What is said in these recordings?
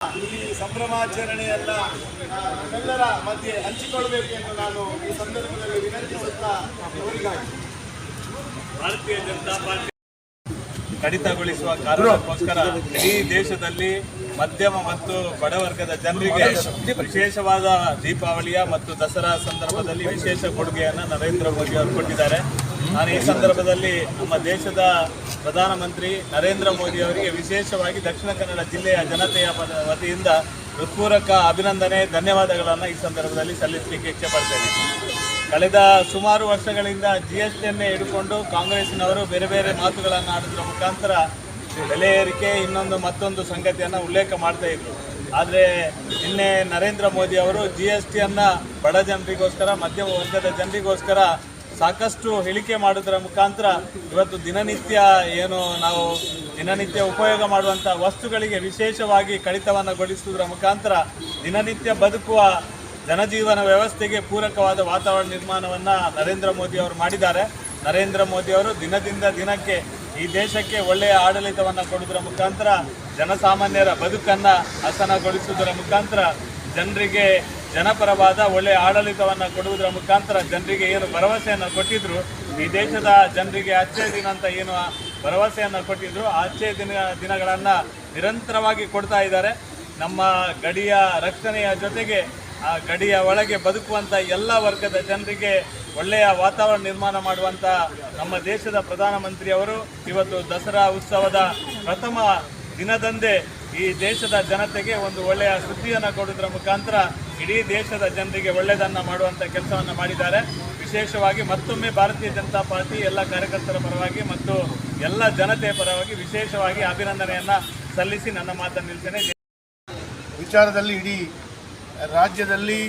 ಈ ಸಂಭ್ರಮಾಚರಣೆಯನ್ನ ಎಲ್ಲರ ಮಧ್ಯೆ ಹಂಚಿಕೊಳ್ಬೇಕು ಎಂದು ನಾನು ಈ ಸಂದರ್ಭದಲ್ಲಿ ವಿನಂತಿಸುತ್ತಾ ಅವರಿಗಾಗಿ ಭಾರತೀಯ ಜನತಾ ಪಾರ್ಟಿ ಕಡಿತಗೊಳಿಸುವ ಕಾರಣಕ್ಕೋಸ್ಕರ ಇಡೀ ದೇಶದಲ್ಲಿ ಮಧ್ಯಮ ಮತ್ತು ಬಡವರ್ಗದ ಜನರಿಗೆ ವಿಶೇಷವಾದ ದೀಪಾವಳಿಯ ಮತ್ತು ದಸರಾ ಸಂದರ್ಭದಲ್ಲಿ ವಿಶೇಷ ಕೊಡುಗೆಯನ್ನು ನರೇಂದ್ರ ಮೋದಿ ಅವರು ಕೊಟ್ಟಿದ್ದಾರೆ. ನಾನು ಈ ಸಂದರ್ಭದಲ್ಲಿ ನಮ್ಮ ದೇಶದ ಪ್ರಧಾನಮಂತ್ರಿ ನರೇಂದ್ರ ಮೋದಿ ಅವರಿಗೆ ವಿಶೇಷವಾಗಿ ದಕ್ಷಿಣ ಕನ್ನಡ ಜಿಲ್ಲೆಯ ಜನತೆಯ ವತಿಯಿಂದ ಹೃತ್ಪೂರ್ವಕ ಅಭಿನಂದನೆ, ಧನ್ಯವಾದಗಳನ್ನು ಈ ಸಂದರ್ಭದಲ್ಲಿ ಸಲ್ಲಿಸಲಿಕ್ಕೆ ಇಚ್ಛೆಪಡ್ತೇನೆ ಕಳೆದ ಸುಮಾರು ವರ್ಷಗಳಿಂದ ಜಿ ಎಸ್ ಟಿಯನ್ನೇ ಹಿಡ್ಕೊಂಡು ಕಾಂಗ್ರೆಸ್ನವರು ಬೇರೆ ಬೇರೆ ಮಾತುಗಳನ್ನು ಆಡೋದ್ರ ಮುಖಾಂತರ ಬೆಲೆ ಏರಿಕೆ, ಇನ್ನೊಂದು ಮತ್ತೊಂದು ಸಂಗತಿಯನ್ನು ಉಲ್ಲೇಖ ಮಾಡ್ತಾ ಇದ್ರು. ಆದರೆ ನಿನ್ನೆ ನರೇಂದ್ರ ಮೋದಿ ಅವರು ಜಿ ಎಸ್ ಟಿಯನ್ನು ಬಡ ಜನರಿಗೋಸ್ಕರ, ಮಧ್ಯಮ ವರ್ಗದ ಜನರಿಗೋಸ್ಕರ ಸಾಕಷ್ಟು ಹೇಳಿಕೆ ಮಾಡೋದರ ಮುಖಾಂತರ ಇವತ್ತು ದಿನನಿತ್ಯ ಏನು ನಾವು ದಿನನಿತ್ಯ ಉಪಯೋಗ ಮಾಡುವಂಥ ವಸ್ತುಗಳಿಗೆ ವಿಶೇಷವಾಗಿ ಕಡಿತವನ್ನು ಗೊಳಿಸುವುದರ ಮುಖಾಂತರ ದಿನನಿತ್ಯ ಬದುಕುವ ಜನಜೀವನ ವ್ಯವಸ್ಥೆಗೆ ಪೂರಕವಾದ ವಾತಾವರಣ ನಿರ್ಮಾಣವನ್ನು ನರೇಂದ್ರ ಮೋದಿ ಅವರು ಮಾಡಿದ್ದಾರೆ. ನರೇಂದ್ರ ಮೋದಿ ಅವರು ದಿನದಿಂದ ದಿನಕ್ಕೆ ಈ ದೇಶಕ್ಕೆ ಒಳ್ಳೆಯ ಆಡಳಿತವನ್ನು ಕೊಡುವುದರ ಮುಖಾಂತರ ಜನಸಾಮಾನ್ಯರ ಬದುಕನ್ನು ಹಸನಗೊಳಿಸುವುದರ ಮುಖಾಂತರ ಜನರಿಗೆ ಜನಪರವಾದ ಒಳ್ಳೆಯ ಆಡಳಿತವನ್ನು ಕೊಡುವುದರ ಮುಖಾಂತರ ಜನರಿಗೆ ಏನು ಭರವಸೆಯನ್ನು ಕೊಟ್ಟಿದ್ರು, ಈ ದೇಶದ ಜನರಿಗೆ ಅಚ್ಚೇ ದಿನ ಅಂತ ಏನು ಭರವಸೆಯನ್ನು ಕೊಟ್ಟಿದ್ರು ಅಚ್ಚೆ ದಿನ, ದಿನಗಳನ್ನು ನಿರಂತರವಾಗಿ ಕೊಡ್ತಾ ಇದ್ದಾರೆ. ನಮ್ಮ ಗಡಿಯ ರಕ್ಷಣೆಯ ಜೊತೆಗೆ ಆ ಗಡಿಯ ಒಳಗೆ ಬದುಕುವಂಥ ಎಲ್ಲ ವರ್ಗದ ಜನರಿಗೆ ಒಳ್ಳೆಯ ವಾತಾವರಣ ನಿರ್ಮಾಣ ಮಾಡುವಂಥ ನಮ್ಮ ದೇಶದ ಪ್ರಧಾನಮಂತ್ರಿಯವರು ಇವತ್ತು ದಸರಾ ಉತ್ಸವದ ಪ್ರಥಮ ದಿನದಂದೇ ಈ ದೇಶದ ಜನತೆಗೆ ಒಂದು ಒಳ್ಳೆಯ ಸುದ್ದಿಯನ್ನು ಕೊಡುವುದರ ಮುಖಾಂತರ ಇಡೀ ದೇಶದ ಜನರಿಗೆ ಒಳ್ಳೆಯದನ್ನು ಮಾಡುವಂಥ ಕೆಲಸವನ್ನು ಮಾಡಿದ್ದಾರೆ. ವಿಶೇಷವಾಗಿ ಮತ್ತೊಮ್ಮೆ ಭಾರತೀಯ ಜನತಾ ಪಾರ್ಟಿ ಎಲ್ಲ ಕಾರ್ಯಕರ್ತರ ಪರವಾಗಿ ಮತ್ತು ಎಲ್ಲ ಜನತೆಯ ಪರವಾಗಿ ವಿಶೇಷವಾಗಿ ಅಭಿನಂದನೆಯನ್ನು ಸಲ್ಲಿಸಿ ನನ್ನ ಮಾತನ್ನು ನಿಲ್ತೇನೆ ವಿಚಾರದಲ್ಲಿ ಇಡೀ ರಾಜ್ಯದಲ್ಲಿ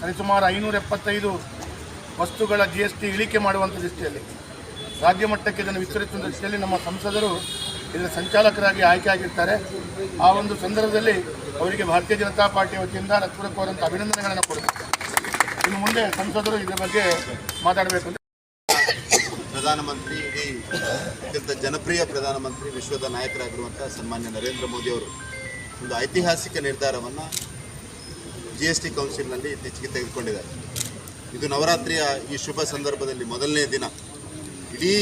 ಸರಿಸುಮಾರು ಐನೂರ ಎಪ್ಪತ್ತೈದು ವಸ್ತುಗಳ ಜಿ ಎಸ್ ಟಿ ಇಳಿಕೆ ಮಾಡುವಂಥ ದೃಷ್ಟಿಯಲ್ಲಿ, ರಾಜ್ಯ ಮಟ್ಟಕ್ಕೆ ಇದನ್ನು ವಿಸ್ತರಿಸುವ ದೃಷ್ಟಿಯಲ್ಲಿ ನಮ್ಮ ಸಂಸದರು ಇದರ ಸಂಚಾಲಕರಾಗಿ ಆಯ್ಕೆಯಾಗಿರ್ತಾರೆ. ಆ ಒಂದು ಸಂದರ್ಭದಲ್ಲಿ ಅವರಿಗೆ ಭಾರತೀಯ ಜನತಾ ಪಾರ್ಟಿ ವತಿಯಿಂದ ಕೋರಂತ ಅಭಿನಂದನೆಗಳನ್ನು ಕೊಡ್ತಾರೆ ಇನ್ನು ಮುಂದೆ ಸಂಸದರು ಇದರ ಬಗ್ಗೆ ಮಾತಾಡಬೇಕು ಪ್ರಧಾನಮಂತ್ರಿ, ಇಡೀ ಅತ್ಯಂತ ಜನಪ್ರಿಯ ಪ್ರಧಾನಮಂತ್ರಿ, ವಿಶ್ವದ ನಾಯಕರಾಗಿರುವಂಥ ಸನ್ಮಾನ್ಯ ನರೇಂದ್ರ ಮೋದಿ ಅವರು ಒಂದು ಐತಿಹಾಸಿಕ ನಿರ್ಧಾರವನ್ನು ಜಿ ಎಸ್ ಟಿ ಕೌನ್ಸಿಲ್ನಲ್ಲಿ ಇತ್ತೀಚೆಗೆ ತೆಗೆದುಕೊಂಡಿದ್ದಾರೆ. ಇದು ನವರಾತ್ರಿಯ ಈ ಶುಭ ಸಂದರ್ಭದಲ್ಲಿ ಮೊದಲನೇ ದಿನ. ಇಡೀ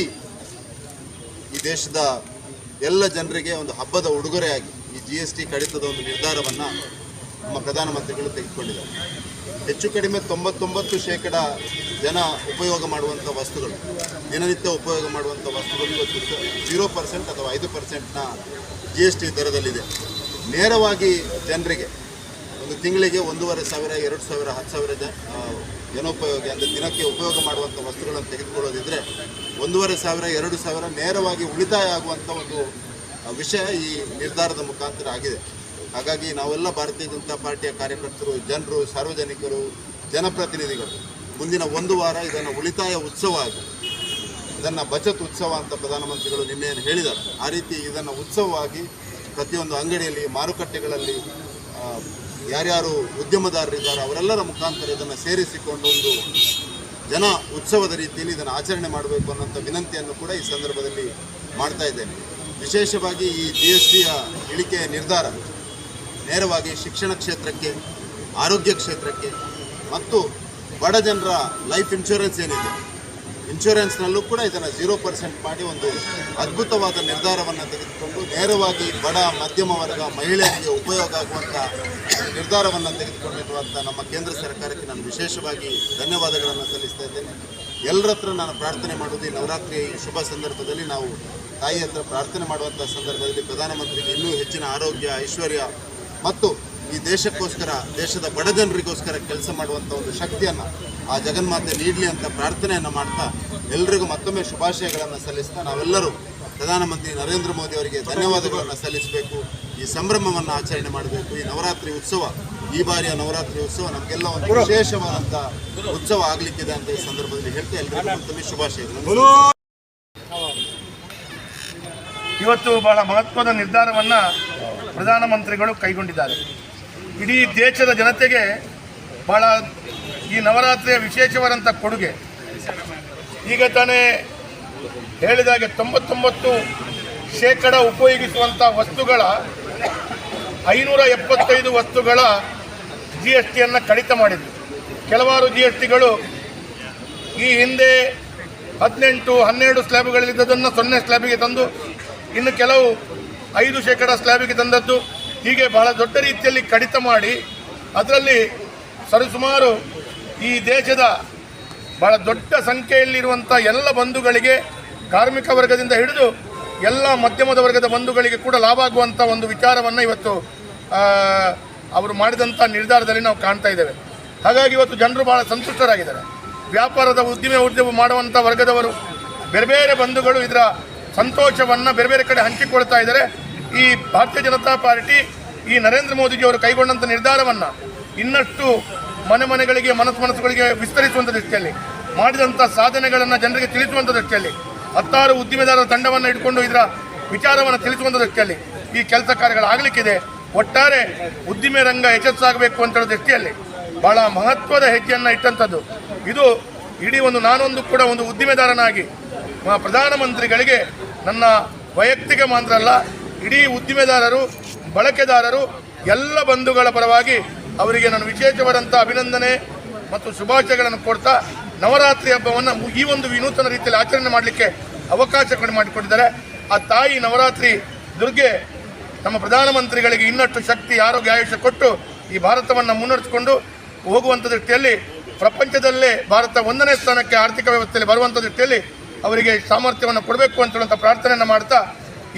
ಈ ದೇಶದ ಎಲ್ಲ ಜನರಿಗೆ ಒಂದು ಹಬ್ಬದ ಉಡುಗೊರೆಯಾಗಿ ಈ ಜಿ ಎಸ್ ಟಿ ಕಡಿತದ ಒಂದು ನಿರ್ಧಾರವನ್ನು ನಮ್ಮ ಪ್ರಧಾನಮಂತ್ರಿಗಳು ತೆಗೆದುಕೊಂಡಿದ್ದಾರೆ. ಹೆಚ್ಚು ಕಡಿಮೆ ತೊಂಬತ್ತೊಂಬತ್ತು ಶೇಕಡ ಜನ ಉಪಯೋಗ ಮಾಡುವಂಥ ವಸ್ತುಗಳು ದಿನನಿತ್ಯ ಉಪಯೋಗ ಮಾಡುವಂಥ ವಸ್ತುಗಳು ಇವತ್ತು ಜೀರೋ ಪರ್ಸೆಂಟ್ ಅಥವಾ ಐದು ಪರ್ಸೆಂಟ್ನ ಜಿ ಎಸ್ ಟಿ ದರದಲ್ಲಿದೆ. ನೇರವಾಗಿ ಜನರಿಗೆ ಒಂದು ತಿಂಗಳಿಗೆ ಒಂದೂವರೆ ಸಾವಿರ ಎರಡು ಸಾವಿರ ಹತ್ತು ಸಾವಿರ ಜ ಆ, ಜನೋಪಯೋಗಿ ಅಂದರೆ ದಿನಕ್ಕೆ ಉಪಯೋಗ ಮಾಡುವಂಥ ವಸ್ತುಗಳನ್ನು ತೆಗೆದುಕೊಳ್ಳೋದಿದ್ದರೆ ಒಂದೂವರೆ ಸಾವಿರ, ಎರಡು ಸಾವಿರ ನೇರವಾಗಿ ಉಳಿತಾಯ ಆಗುವಂಥ ಒಂದು ವಿಷಯ ಈ ನಿರ್ಧಾರದ ಮುಖಾಂತರ ಆಗಿದೆ. ಹಾಗಾಗಿ ನಾವೆಲ್ಲ ಭಾರತೀಯ ಜನತಾ ಪಾರ್ಟಿಯ ಕಾರ್ಯಕರ್ತರು, ಜನರು, ಸಾರ್ವಜನಿಕರು, ಜನಪ್ರತಿನಿಧಿಗಳು, ಮುಂದಿನ ಒಂದು ವಾರ ಇದನ್ನು ಉಳಿತಾಯ ಉತ್ಸವ ಆಗಿ, ಇದನ್ನು ಬಚತ್ ಉತ್ಸವ ಅಂತ ಪ್ರಧಾನಮಂತ್ರಿಗಳು ನಿನ್ನೆ ಹೇಳಿದ್ದಾರೆ. ಆ ರೀತಿ ಇದನ್ನು ಉತ್ಸವವಾಗಿ ಪ್ರತಿಯೊಂದು ಅಂಗಡಿಯಲ್ಲಿ, ಮಾರುಕಟ್ಟೆಗಳಲ್ಲಿ ಯಾರ್ಯಾರು ಉದ್ಯಮದಾರರಿದ್ದಾರೆ ಅವರೆಲ್ಲರ ಮುಖಾಂತರ ಇದನ್ನು ಸೇರಿಸಿಕೊಂಡು ಒಂದು ಜನ ಉತ್ಸವದ ರೀತಿಯಲ್ಲಿ ಇದನ್ನು ಆಚರಣೆ ಮಾಡಬೇಕು ಅನ್ನೋಂಥ ವಿನಂತಿಯನ್ನು ಕೂಡ ಈ ಸಂದರ್ಭದಲ್ಲಿ ಮಾಡ್ತಾ ಇದ್ದೇನೆ. ವಿಶೇಷವಾಗಿ ಈ ಜಿ ಎಸ್ ಟಿಯ ಇಳಿಕೆಯ ನಿರ್ಧಾರ ನೇರವಾಗಿ ಶಿಕ್ಷಣ ಕ್ಷೇತ್ರಕ್ಕೆ, ಆರೋಗ್ಯ ಕ್ಷೇತ್ರಕ್ಕೆ ಮತ್ತು ಬಡ ಜನರ ಲೈಫ್ ಇನ್ಶೂರೆನ್ಸ್ ಏನಿದೆ ಇನ್ಶೂರೆನ್ಸ್ನಲ್ಲೂ ಕೂಡ ಇದನ್ನು ಜೀರೋ ಪರ್ಸೆಂಟ್ ಮಾಡಿ ಒಂದು ಅದ್ಭುತವಾದ ನಿರ್ಧಾರವನ್ನು ತೆಗೆದುಕೊಂಡು ನೇರವಾಗಿ ಬಡ, ಮಧ್ಯಮ ವರ್ಗ ಮಹಿಳೆಯರಿಗೆ ಉಪಯೋಗ ಆಗುವಂಥ ನಿರ್ಧಾರವನ್ನು ತೆಗೆದುಕೊಂಡಿರುವಂಥ ನಮ್ಮ ಕೇಂದ್ರ ಸರ್ಕಾರಕ್ಕೆ ನಾನು ವಿಶೇಷವಾಗಿ ಧನ್ಯವಾದಗಳನ್ನು ಸಲ್ಲಿಸ್ತಾ ಇದ್ದೇನೆ. ಎಲ್ಲರ ಹತ್ರ ನಾನು ಪ್ರಾರ್ಥನೆ ಮಾಡುವುದು ಈ ನವರಾತ್ರಿಯ ಈ ಶುಭ ಸಂದರ್ಭದಲ್ಲಿ ನಾವು ತಾಯಿ ಹತ್ರ ಪ್ರಾರ್ಥನೆ ಮಾಡುವಂಥ ಸಂದರ್ಭದಲ್ಲಿ ಪ್ರಧಾನಮಂತ್ರಿಗೆ ಇನ್ನೂ ಹೆಚ್ಚಿನ ಆರೋಗ್ಯ, ಐಶ್ವರ್ಯ ಮತ್ತು ಈ ದೇಶಕ್ಕೋಸ್ಕರ, ದೇಶದ ಬಡ ಜನರಿಗೋಸ್ಕರ ಕೆಲಸ ಮಾಡುವಂಥ ಒಂದು ಶಕ್ತಿಯನ್ನು ಆ ಜಗನ್ಮಾತೆ ನೀಡಲಿ ಅಂತ ಪ್ರಾರ್ಥನೆಯನ್ನು ಮಾಡ್ತಾ ಎಲ್ರಿಗೂ ಮತ್ತೊಮ್ಮೆ ಶುಭಾಶಯಗಳನ್ನು ಸಲ್ಲಿಸ್ತಾ ನಾವೆಲ್ಲರೂ ಪ್ರಧಾನಮಂತ್ರಿ ನರೇಂದ್ರ ಮೋದಿ ಅವರಿಗೆ ಧನ್ಯವಾದಗಳನ್ನು ಸಲ್ಲಿಸಬೇಕು. ಈ ಸಂಭ್ರಮವನ್ನು ಆಚರಣೆ ಮಾಡಬೇಕು. ಈ ನವರಾತ್ರಿ ಉತ್ಸವ, ಈ ಬಾರಿಯ ನವರಾತ್ರಿ ಉತ್ಸವ ನಮಗೆಲ್ಲ ಒಂದು ವಿಶೇಷವಾದಂಥ ಉತ್ಸವ ಆಗಲಿಕ್ಕಿದೆ ಅಂತ ಈ ಸಂದರ್ಭದಲ್ಲಿ ಹೇಳ್ತಾ ಎಲ್ಲರಿಗೂ ಮತ್ತೊಮ್ಮೆ ಶುಭಾಶಯಗಳು. ಇವತ್ತು ಬಹಳ ಮಹತ್ವದ ನಿರ್ಧಾರವನ್ನು ಪ್ರಧಾನಮಂತ್ರಿಗಳು ಕೈಗೊಂಡಿದ್ದಾರೆ. ಇಡೀ ದೇಶದ ಜನತೆಗೆ ಬಹಳ ಈ ನವರಾತ್ರಿಯ ವಿಶೇಷವಾದಂಥ ಕೊಡುಗೆ. ಈಗ ತಾನೇ ಹೇಳಿದಾಗೆ ತೊಂಬತ್ತೊಂಬತ್ತು ಶೇಕಡ ಉಪಯೋಗಿಸುವಂಥ ವಸ್ತುಗಳ ಐನೂರ ಎಪ್ಪತ್ತೈದು ವಸ್ತುಗಳ ಜಿ ಎಸ್ ಟಿಯನ್ನು ಕಡಿತ ಮಾಡಿದ್ರು ಕೆಲವಾರು ಜಿ ಎಸ್ ಟಿಗಳು ಈ ಹಿಂದೆ ಹದಿನೆಂಟು, ಹನ್ನೆರಡು ಸ್ಲ್ಯಾಬ್ಗಳಲ್ಲಿದ್ದದನ್ನು ಸೊನ್ನೆ ಸ್ಲ್ಯಾಬಿಗೆ ತಂದು ಇನ್ನು ಕೆಲವು ಐದು ಶೇಕಡ ಸ್ಲ್ಯಾಬಿಗೆ ತಂದದ್ದು. ಹೀಗೆ ಬಹಳ ದೊಡ್ಡ ರೀತಿಯಲ್ಲಿ ಕಡಿತ ಮಾಡಿ ಅದರಲ್ಲಿ ಸರಿಸುಮಾರು ಈ ದೇಶದ ಬಹಳ ದೊಡ್ಡ ಸಂಖ್ಯೆಯಲ್ಲಿರುವಂಥ ಎಲ್ಲ ಬಂಧುಗಳಿಗೆ, ಕಾರ್ಮಿಕ ವರ್ಗದಿಂದ ಹಿಡಿದು ಎಲ್ಲ ಮಧ್ಯಮದ ವರ್ಗದ ಬಂಧುಗಳಿಗೆ ಕೂಡ ಲಾಭ ಆಗುವಂಥ ಒಂದು ವಿಚಾರವನ್ನು ಇವತ್ತು ಅವರು ಮಾಡಿದಂಥ ನಿರ್ಧಾರದಲ್ಲಿ ನಾವು ಕಾಣ್ತಾ ಇದ್ದೇವೆ. ಹಾಗಾಗಿ ಇವತ್ತು ಜನರು ಬಹಳ ಸಂತುಷ್ಟರಾಗಿದ್ದಾರೆ. ವ್ಯಾಪಾರದ ಉದ್ದಿಮೆ ಉದ್ಯಮ ಮಾಡುವಂಥ ವರ್ಗದವರು, ಬೇರೆ ಬೇರೆ ಬಂಧುಗಳು ಇದರ ಸಂತೋಷವನ್ನು ಬೇರೆ ಬೇರೆ ಕಡೆ ಹಂಚಿಕೊಳ್ತಾ ಇದ್ದಾರೆ. ಈ ಭಾರತೀಯ ಜನತಾ ಪಾರ್ಟಿ ಈ ನರೇಂದ್ರ ಮೋದಿಜಿಯವರು ಕೈಗೊಂಡಂಥ ನಿರ್ಧಾರವನ್ನು ಇನ್ನಷ್ಟು ಮನೆ ಮನೆಗಳಿಗೆ, ಮನಸ್ಸು ಮನಸ್ಸುಗಳಿಗೆ ವಿಸ್ತರಿಸುವಂಥ ದೃಷ್ಟಿಯಲ್ಲಿ ಮಾಡಿದಂಥ ಸಾಧನೆಗಳನ್ನು ಜನರಿಗೆ ತಿಳಿಸುವಂತ ದೃಷ್ಟಿಯಲ್ಲಿ, ಹತ್ತಾರು ಉದ್ದಿಮೆದಾರರ ತಂಡವನ್ನು ಇಟ್ಕೊಂಡು ಇದರ ವಿಚಾರವನ್ನು ತಿಳಿಸುವಂತ ದೃಷ್ಟಿಯಲ್ಲಿ ಈ ಕೆಲಸ ಕಾರ್ಯಗಳಾಗಲಿಕ್ಕಿದೆ. ಒಟ್ಟಾರೆ ಉದ್ದಿಮೆ ರಂಗ ಯಶಸ್ಸಾಗಬೇಕು ಅಂತ ದೃಷ್ಟಿಯಲ್ಲಿ ಬಹಳ ಮಹತ್ವದ ಹೆಜ್ಜೆಯನ್ನು ಇಟ್ಟಂಥದ್ದು ಇದು ಇಡೀ ಒಂದು ನಾನೊಂದು ಕೂಡ ಒಂದು ಉದ್ದಿಮೆದಾರನಾಗಿ ಪ್ರಧಾನಮಂತ್ರಿಗಳಿಗೆ ನನ್ನ ವೈಯಕ್ತಿಕ ಮಾತ್ರ ಅಲ್ಲ ಇಡೀ ಉದ್ದಿಮೆದಾರರು, ಬಳಕೆದಾರರು, ಎಲ್ಲ ಬಂಧುಗಳ ಪರವಾಗಿ ಅವರಿಗೆ ನಾನು ವಿಶೇಷವಾದಂಥ ಅಭಿನಂದನೆ ಮತ್ತು ಶುಭಾಶಯಗಳನ್ನು ಕೊಡ್ತಾ ನವರಾತ್ರಿ ಹಬ್ಬವನ್ನು ಈ ಒಂದು ವಿನೂತನ ರೀತಿಯಲ್ಲಿ ಆಚರಣೆ ಮಾಡಲಿಕ್ಕೆ ಅವಕಾಶ ಕಡಿಮೆ ಮಾಡಿಕೊಟ್ಟಿದ್ದಾರೆ ಆ ತಾಯಿ ನವರಾತ್ರಿ ದುರ್ಗೆ ನಮ್ಮ ಪ್ರಧಾನಮಂತ್ರಿಗಳಿಗೆ ಇನ್ನಷ್ಟು ಶಕ್ತಿ, ಆರೋಗ್ಯ, ಆಯುಷ್ಯ ಕೊಟ್ಟು ಈ ಭಾರತವನ್ನು ಮುನ್ನಡೆಸಿಕೊಂಡು ಹೋಗುವಂಥ ದೃಷ್ಟಿಯಲ್ಲಿ, ಪ್ರಪಂಚದಲ್ಲೇ ಭಾರತ ಒಂದನೇ ಸ್ಥಾನಕ್ಕೆ ಆರ್ಥಿಕ ವ್ಯವಸ್ಥೆಯಲ್ಲಿ ಬರುವಂಥ ದೃಷ್ಟಿಯಲ್ಲಿ ಅವರಿಗೆ ಸಾಮರ್ಥ್ಯವನ್ನು ಕೊಡಬೇಕು ಅಂತ ಪ್ರಾರ್ಥನೆಯನ್ನು ಮಾಡ್ತಾ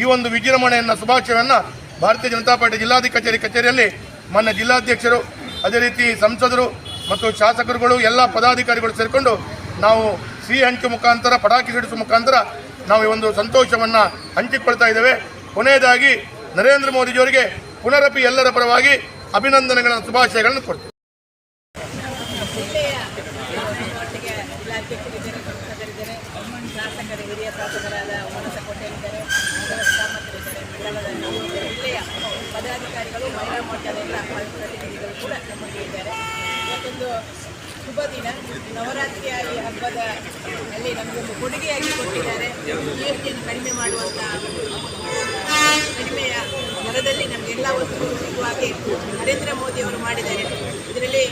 ಈ ಒಂದು ವಿಜೃಂಭಣೆಯನ್ನು, ಶುಭಾಶಯವನ್ನು ಭಾರತೀಯ ಜನತಾ ಪಾರ್ಟಿ ಜಿಲ್ಲಾಧಿ ಕಚೇರಿ ಕಚೇರಿಯಲ್ಲಿ ಮಾನ್ಯ ಜಿಲ್ಲಾಧ್ಯಕ್ಷರು, ಅದೇ ರೀತಿ ಸಂಸದರು ಮತ್ತು ಶಾಸಕರುಗಳು, ಎಲ್ಲ ಪದಾಧಿಕಾರಿಗಳು ಸೇರಿಕೊಂಡು ನಾವು ಸಿಹಿ ಹಂಚು ಮುಖಾಂತರ, ಪಟಾಕಿ ಸಿಡಿಸುವ ಮುಖಾಂತರ ನಾವು ಈ ಒಂದು ಸಂತೋಷವನ್ನು ಹಂಚಿಕೊಳ್ತಾ ಇದ್ದೇವೆ. ಕೊನೆಯದಾಗಿ ನರೇಂದ್ರ ಮೋದಿಜಿಯವರಿಗೆ ಪುನರಪಿ ಎಲ್ಲರ ಪರವಾಗಿ ಅಭಿನಂದನೆಗಳನ್ನು, ಶುಭಾಶಯಗಳನ್ನು ಕೊಡ್ತೀವಿ ಒಟ್ಟಿಗೆ ಇಲಾಖೆಗಳಿದ್ದಾರೆ ಸಂಸದರಿದ್ದಾರೆ ಶಾಸಕರು ಹಿರಿಯ ಶಾಸಕರಾದ ಮನಸಕೋಟೆಯಲ್ಲಿದ್ದಾರೆ ಸಾಮರ್ಥ್ಯರಿದ್ದಾರೆ ಮಂಡಲದ ಜಿಲ್ಲೆಯ ಪದಾಧಿಕಾರಿಗಳು ಮಹಿಳಾ ಮೋರ್ಚಾದ ಎಲ್ಲ ಪ್ರತಿನಿಧಿಗಳು ಕೂಡ ನಮ್ಮಲ್ಲಿ ಇದ್ದಾರೆ ಮತ್ತೊಂದು ಶುಭ ದಿನ ನವರಾತ್ರಿ ಈ ಹಬ್ಬದ ಅಲ್ಲಿ ನಮಗೊಂದು ಕೊಡುಗೆಯಾಗಿ ಕೊಟ್ಟಿದ್ದಾರೆ. ಜಿ ಎಸ್ ಟಿಯನ್ನು ಕಡಿಮೆ ಮಾಡುವಂಥ ಕಡಿಮೆಯ ದರದಲ್ಲಿ ನಮಗೆಲ್ಲ ವಸ್ತುಗಳು ಸಿಗುವ ಹಾಗೆ ನರೇಂದ್ರ ಮೋದಿ ಅವರು ಮಾಡಿದ್ದಾರೆ. ಇದರಲ್ಲಿ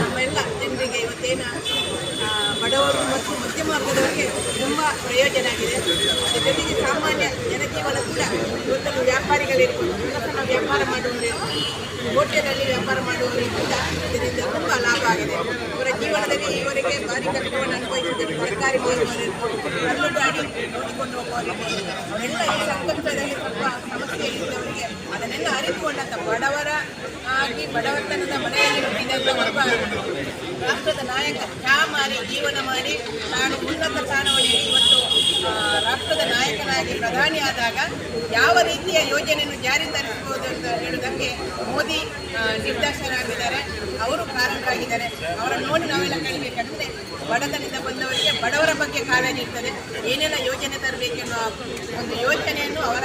ನಮ್ಮೆಲ್ಲ ಜನರಿಗೆ ಇವತ್ತೇನು ಬಡವರು ಮತ್ತು ಮಧ್ಯಮ ವರ್ಗದವರಿಗೆ ತುಂಬ ಪ್ರಯೋಜನ ಆಗಿದೆ. ಅದರ ಜೊತೆಗೆ ಸಾಮಾನ್ಯ ಜನಜೀವನ ಕೂಡ ಇವತ್ತನ್ನು ವ್ಯಾಪಾರಿಗಳಿರ್ಬೋದು ವ್ಯಾಪಾರ ಮಾಡುವವರು ಹೋಟೆಲಲ್ಲಿ ವ್ಯಾಪಾರ ಮಾಡುವವರಿಗೆ ಕೂಡ ಇದರಿಂದ ತುಂಬ ಲಾಭ ಆಗಿದೆ. ಅವರ ಜೀವನದಲ್ಲಿ ಇವರಿಗೆ ಭಾರಿ ಕಷ್ಟವನ್ನು ಅನುಭವಿಸಿದ್ದಾರೆ ಸರ್ಕಾರಿ ಮಾರುವವರಿರ್ಬೋದು ಕಲ್ಲು ಗಾಡಿ ನೋಡಿಕೊಂಡು ಹೋಗುವವರಿರ್ಬೋದು ಎಲ್ಲ ಈ ಸಮಸ್ಯೆ ಇದ್ದವರಿಗೆ ಅದನ್ನೆಲ್ಲ ಅರಿತುಕೊಂಡಂತ ಬಡವರ ಆಗಿ ಬಡವತನದ ಮನೆಯಲ್ಲಿ ರಾಷ್ಟ್ರದ ನಾಯಕ ಚಾ ಮಾರಿ ಜೀವನ ಮಾಡಿ ನಾನು ಉನ್ನತ ಸ್ಥಾನವನ್ನು ಇವತ್ತು ರಾಷ್ಟ್ರದ ನಾಯಕನಾಗಿ ಪ್ರಧಾನಿ ಆದಾಗ ಯಾವ ರೀತಿಯ ಯೋಜನೆಯನ್ನು ಜಾರಿ ತರಿಸಬಹುದು ಅಂತ ಹೇಳುವುದಕ್ಕೆ ಮೋದಿ ನಿರ್ದೇಶಕರಾಗಿದ್ದಾರೆ. ಅವರು ಕಾರಣರಾಗಿದ್ದಾರೆ ಅವರನ್ನು ನೋಡಿ ನಾವೆಲ್ಲ ಕಲಿಬೇಕಂದ್ರೆ ಬಡತನದಿಂದ ಬಂದವರಿಗೆ ಬಡವರ ಬಗ್ಗೆ ಕಾಳಜಿ ಇರ್ತದೆ ಏನೆಲ್ಲ ಯೋಜನೆ ತರಬೇಕೆನ್ನುವ ಒಂದು ಯೋಜನೆಯನ್ನು ಅವರ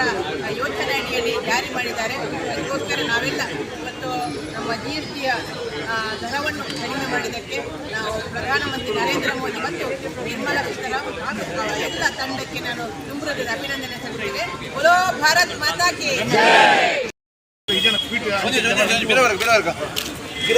ಯೋಜನೆ ಯೋಚನೆ ಅಡಿಯಲ್ಲಿ ಜಾರಿ ಮಾಡಿದ್ದಾರೆ. ಅದಕ್ಕೋಸ್ಕರ ನಾವೆಲ್ಲ ಇವತ್ತು ನಮ್ಮ ಜಿ ಎಸ್ ಟಿಯ ದರವನ್ನು ಕಡಿಮೆ ಮಾಡಿದ್ದಕ್ಕೆ ನಾವು ಪ್ರಧಾನಮಂತ್ರಿ ನರೇಂದ್ರ ಮೋದಿ ಮತ್ತು ನಿರ್ಮಲಾ ಸೀತಾರಾಮನ್ ಹಾಗೂ ಎಲ್ಲ ತಂಡಕ್ಕೆ ನಾನು ತುಂಬುರದಿಂದ ಅಭಿನಂದನೆ ಸಲ್ಲಿಸಿದೆ ಬೋಲೋ ಭಾರತ್ ಮಾತಾ ಕಿ ಇದನ್ನ ಸ್ವೀಟ್ ಜಾಸ್ತಿ ಇದೆ, ಇದು